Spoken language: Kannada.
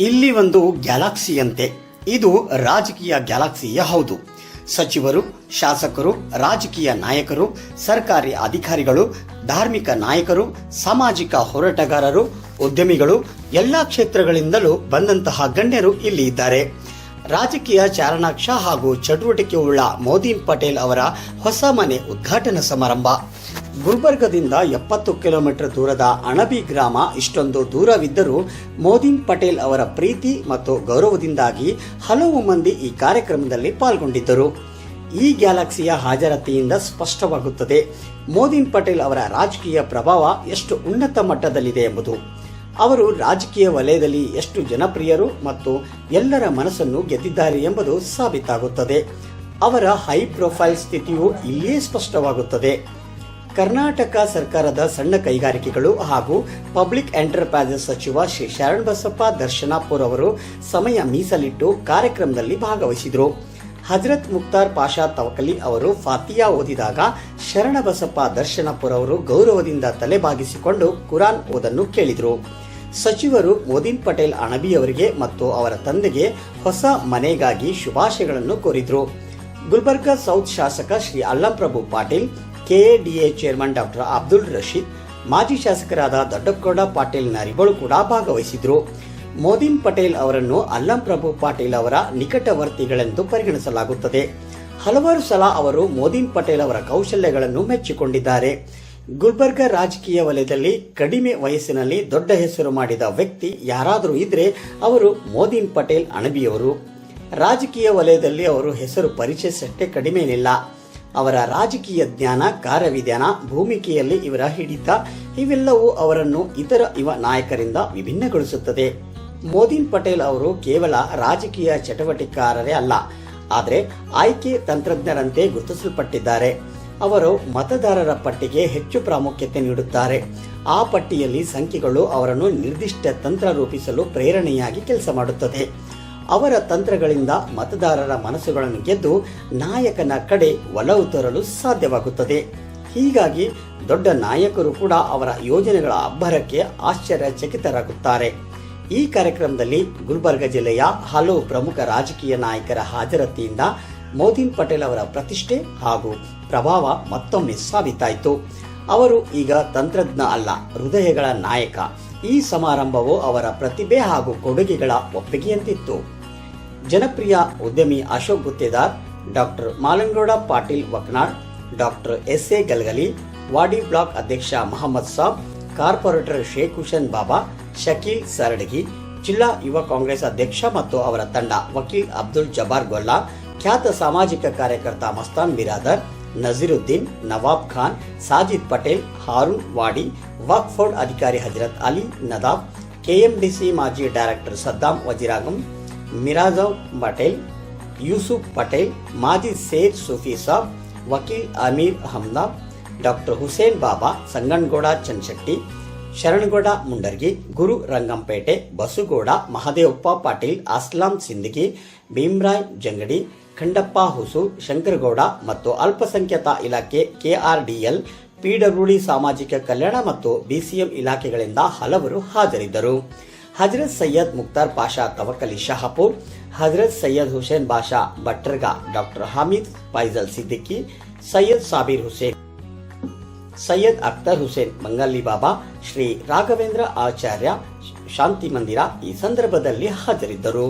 ಇಲ್ಲಿ ಒಂದು ಗ್ಯಾಲಕ್ಸಿಯಂತೆ ಇದು ರಾಜಕೀಯ ಗ್ಯಾಲಕ್ಸಿಯ ಹೌದು. ಸಚಿವರು, ಶಾಸಕರು, ರಾಜಕೀಯ ನಾಯಕರು, ಸರ್ಕಾರಿ ಅಧಿಕಾರಿಗಳು, ಧಾರ್ಮಿಕ ನಾಯಕರು, ಸಾಮಾಜಿಕ ಹೋರಾಟಗಾರರು, ಉದ್ಯಮಿಗಳು, ಎಲ್ಲ ಕ್ಷೇತ್ರಗಳಿಂದಲೂ ಬಂದಂತಹ ಗಣ್ಯರು ಇಲ್ಲಿ ಇದ್ದಾರೆ. ರಾಜಕೀಯ ಚಾರಣಾಕ್ಷ ಹಾಗೂ ಚಟುವಟಿಕೆ ಉಳ್ಳ ಮೋದಿ ಪಟೇಲ್ ಅವರ ಹೊಸ ಮನೆ ಉದ್ಘಾಟನಾ ಸಮಾರಂಭ. ಗುಲ್ಬರ್ಗದಿಂದ ಎಪ್ಪತ್ತು ಕಿಲೋಮೀಟರ್ ದೂರದ ಅಣಬಿ ಗ್ರಾಮ, ಇಷ್ಟೊಂದು ದೂರವಿದ್ದರೂ ಮೋದಿನ್ ಪಟೇಲ್ ಅವರ ಪ್ರೀತಿ ಮತ್ತು ಗೌರವದಿಂದಾಗಿ ಹಲವು ಮಂದಿ ಈ ಕಾರ್ಯಕ್ರಮದಲ್ಲಿ ಪಾಲ್ಗೊಂಡಿದ್ದರು. ಈ ಗ್ಯಾಲಕ್ಸಿಯ ಹಾಜರಾತಿಯಿಂದ ಸ್ಪಷ್ಟವಾಗುತ್ತದೆ, ಮೋದಿನ್ ಪಟೇಲ್ ಅವರ ರಾಜಕೀಯ ಪ್ರಭಾವ ಎಷ್ಟು ಉನ್ನತ ಮಟ್ಟದಲ್ಲಿದೆ ಎಂಬುದು. ಅವರು ರಾಜಕೀಯ ವಲಯದಲ್ಲಿ ಎಷ್ಟು ಜನಪ್ರಿಯರು ಮತ್ತು ಎಲ್ಲರ ಮನಸ್ಸನ್ನು ಗೆದ್ದಿದ್ದಾರೆ ಎಂಬುದು ಸಾಬೀತಾಗುತ್ತದೆ. ಅವರ ಹೈ ಪ್ರೊಫೈಲ್ ಸ್ಥಿತಿಯು ಇಲ್ಲಿಯೇ ಸ್ಪಷ್ಟವಾಗುತ್ತದೆ. ಕರ್ನಾಟಕ ಸರ್ಕಾರದ ಸಣ್ಣ ಕೈಗಾರಿಕೆಗಳು ಹಾಗೂ ಪಬ್ಲಿಕ್ ಎಂಟರ್ಪ್ರೈಸಸ್ ಸಚಿವ ಶ್ರೀ ಶರಣಬಸಪ್ಪ ದರ್ಶನಾಪುರ್ ಅವರು ಸಮಯ ಮೀಸಲಿಟ್ಟು ಕಾರ್ಯಕ್ರಮದಲ್ಲಿ ಭಾಗವಹಿಸಿದರು. ಹಜರತ್ ಮುಕ್ತಾರ್ ಪಾಷಾ ತವಕಲಿ ಅವರು ಫಾತಿಯಾ ಓದಿದಾಗ ಶರಣಬಸಪ್ಪ ದರ್ಶನಪುರ್ ಅವರು ಗೌರವದಿಂದ ತಲೆಬಾಗಿಸಿಕೊಂಡು ಕುರಾನ್ ಓದನ್ನು ಕೇಳಿದರು. ಸಚಿವರು ಮೋದಿನ್ ಪಟೇಲ್ ಅಣಬಿ ಅವರಿಗೆ ಮತ್ತು ಅವರ ತಂದೆಗೆ ಹೊಸ ಮನೆಗಾಗಿ ಶುಭಾಶಯಗಳನ್ನು ಕೋರಿದರು. ಗುಲ್ಬರ್ಗಾ ಸೌತ್ ಶಾಸಕ Shri Allamprabhu Patil KADA chairman doctor Abdul Rashid, ಮಾಜಿ ಶಾಸಕರಾದ ದೊಡ್ಡಗೌಡ ಪಾಟೀಲ್ ನರಿಗಳು ಕೂಡ ಭಾಗವಹಿಸಿದ್ರು. ಮೋದಿನ್ ಪಟೇಲ್ ಅವರನ್ನು ಅಲ್ಲಂ ಪ್ರಭು ಪಾಟೀಲ್ ಅವರ ನಿಕಟವರ್ತಿಗಳೆಂದು ಪರಿಗಣಿಸಲಾಗುತ್ತದೆ. ಹಲವಾರು ಸಲ ಅವರು ಮೋದಿನ್ ಪಟೇಲ್ ಅವರ ಕೌಶಲ್ಯಗಳನ್ನು ಮೆಚ್ಚಿಕೊಂಡಿದ್ದಾರೆ. ಗುಲ್ಬರ್ಗ ರಾಜಕೀಯ ವಲಯದಲ್ಲಿ ಕಡಿಮೆ ವಯಸ್ಸಿನಲ್ಲಿ ದೊಡ್ಡ ಹೆಸರು ಮಾಡಿದ ವ್ಯಕ್ತಿ ಯಾರಾದರೂ ಇದ್ರೆ ಅವರು ಮೋದಿನ್ ಪಟೇಲ್ ಅಣಬಿಯವರು. ರಾಜಕೀಯ ವಲಯದಲ್ಲಿ ಅವರು ಹೆಸರು ಪರಿಚಯಿಸಷ್ಟೇ ಕಡಿಮೆ ಇಲ್ಲ ಅವರ ರಾಜಕೀಯ ಜ್ಞಾನ, ಕಾರ್ಯವಿಧಾನ, ಭೂಮಿಕೆಯಲ್ಲಿ ಇವರ ಹಿಡಿತ, ಇವೆಲ್ಲವೂ ಅವರನ್ನು ಇತರ ಯುವ ನಾಯಕರಿಂದ ವಿಭಿನ್ನಗೊಳಿಸುತ್ತದೆ. ಮೋದಿನ್ ಪಟೇಲ್ ಅವರು ಕೇವಲ ರಾಜಕೀಯ ಚಟುವಟಿಕಾರರೇ ಅಲ್ಲ, ಆದರೆ ಆಯ್ಕೆ ತಂತ್ರಜ್ಞರಂತೆ ಗುರುತಿಸಲ್ಪಟ್ಟಿದ್ದಾರೆ. ಅವರು ಮತದಾರರ ಪಟ್ಟಿಗೆ ಹೆಚ್ಚು ಪ್ರಾಮುಖ್ಯತೆ ನೀಡುತ್ತಾರೆ. ಆ ಪಟ್ಟಿಯಲ್ಲಿ ಸಂಖ್ಯೆಗಳು ಅವರನ್ನು ನಿರ್ದಿಷ್ಟ ತಂತ್ರ ರೂಪಿಸಲು ಪ್ರೇರಣೆಯಾಗಿ ಕೆಲಸ ಮಾಡುತ್ತದೆ. ಅವರ ತಂತ್ರಗಳಿಂದ ಮತದಾರರ ಮನಸ್ಸುಗಳನ್ನು ಗೆದ್ದು ನಾಯಕನ ಕಡೆ ಒಲವು ತರಲು ಸಾಧ್ಯವಾಗುತ್ತದೆ. ಹೀಗಾಗಿ ದೊಡ್ಡ ನಾಯಕರು ಕೂಡ ಅವರ ಯೋಜನೆಗಳ ಅಬ್ಬರಕ್ಕೆ ಆಶ್ಚರ್ಯಚಕಿತರಾಗುತ್ತಾರೆ. ಈ ಕಾರ್ಯಕ್ರಮದಲ್ಲಿ ಗುಲ್ಬರ್ಗ ಜಿಲ್ಲೆಯ ಹಲವು ಪ್ರಮುಖ ರಾಜಕೀಯ ನಾಯಕರ ಹಾಜರತಿಯಿಂದ ಮೋದಿನ್ ಪಟೇಲ್ ಅವರ ಪ್ರತಿಷ್ಠೆ ಹಾಗೂ ಪ್ರಭಾವ ಮತ್ತೊಮ್ಮೆ ಸಾಬೀತಾಯಿತು. ಅವರು ಈಗ ತಂತ್ರಜ್ಞ ಅಲ್ಲ, ಹೃದಯಗಳ ನಾಯಕ. ಈ ಸಮಾರಂಭವು ಅವರ ಪ್ರತಿಭೆ ಹಾಗೂ ಕೊಡುಗೆಗಳ ಒಪ್ಪಿಗೆಯಂತಿತ್ತು. ಜನಪ್ರಿಯ ಉದ್ಯಮಿ Ashok Guttedar, doctor Malangouda Patil Vaknal, doctor S A Galgali, Wadi block ಅಧ್ಯಕ್ಷ ಮಹಮ್ಮದ್ ಸಾಬ್, ಕಾರ್ಪೊರೇಟರ್ ಶೇಖ್ ಹುಸೇನ್ ಬಾಬಾ, ಶಕೀಲ್ ಸರಡಗಿ, ಜಿಲ್ಲಾ ಯುವ ಕಾಂಗ್ರೆಸ್ ಅಧ್ಯಕ್ಷ ಮತ್ತು ಅವರ ತಂಡ ವಕೀಲ್ ಅಬ್ದುಲ್ ಜಬಾರ್ ಗೊಲ್ಲಾ, ಖ್ಯಾತ ಸಾಮಾಜಿಕ ಕಾರ್ಯಕರ್ತ ಮಸ್ತಾನ್ ಬಿರಾದರ್, ನಜೀರುದ್ದೀನ್, ನವಾಬ್ ಖಾನ್, ಸಾಜಿದ್ ಪಟೇಲ್, ಹಾರೂನ್ ವಾಡಿ, ವಕ್ಫೋರ್ಡ್ ಅಧಿಕಾರಿ ಹಜರತ್ ಅಲಿ ನದಾಬ್, ಕೆಎಂಡಿಸಿ ಮಾಜಿ ಡೈರೆಕ್ಟರ್ ಸದ್ದಾಂ ವಜಿರಾಗಂ ಮಿರಾಜವ್ ಪಟೇಲ್, ಯೂಸುಫ್ ಪಟೇಲ್, ಮಾಜಿ ಸೇರ್ ಸುಫಿ ಸಾಬ್, ವಕೀಲ್ ಅಮೀರ್ ಅಹಮ್ದಾಬ್, ಡಾಕ್ಟರ್ ಹುಸೇನ್ ಬಾಬಾ ಸಂಗನಗೌಡ ಚನ್ಶೆಟ್ಟಿ ಶರಣಗೌಡ ಮುಂಡರ್ಗಿ, ಗುರು ರಂಗಂಪೇಟೆ, ಬಸುಗೌಡ ಮಹದೇವಪ್ಪ ಪಾಟೀಲ್, ಅಸ್ಲಾಂ ಸಿಂದಗಿ, ಭೀಮ್ರಾಯ್ ಜಂಗಡಿ, ಖಂಡಪ್ಪ ಹುಸು, ಶಂಕರಗೌಡ ಮತ್ತು ಅಲ್ಪಸಂಖ್ಯಾತ ಇಲಾಖೆ ಕೆಆರ್ಡಿಎಲ್ ಪಿಡಬ್ಲ್ಯೂಡಿ ಸಾಮಾಜಿಕ ಕಲ್ಯಾಣ ಮತ್ತು ಬಿಸಿಎಂ ಇಲಾಖೆಗಳಿಂದ ಹಲವರು ಹಾಜರಿದ್ದರು. ಹಜರತ್ ಸೈಯದ್ ಮುಕ್ತಾರ್ ಪಾಷಾ ತವಕಲಿ ಶಹಾಪುರ್, ಹಜರತ್ ಸೈಯದ್ ಹುಸೇನ್ ಬಾಷಾ ಭಟ್ರಗಾ ಡಾಕ್ಟರ್ ಹಾಮಿದ್ ಫೈಜಲ್ ಸಿದ್ದಿಕ್ಕಿ, ಸೈಯದ್ ಸಾಬೀರ್ ಹುಸೇನ್, ಸೈಯದ್ ಅಖ್ತರ್ ಹುಸೇನ್ ಬಂಗಾಲಿ ಬಾಬಾ, ಶ್ರೀ ರಾಘವೇಂದ್ರ ಆಚಾರ್ಯ ಶಾಂತಿ ಮಂದಿರ ಈ ಸಂದರ್ಭದಲ್ಲಿ ಹಾಜರಿದ್ದರು.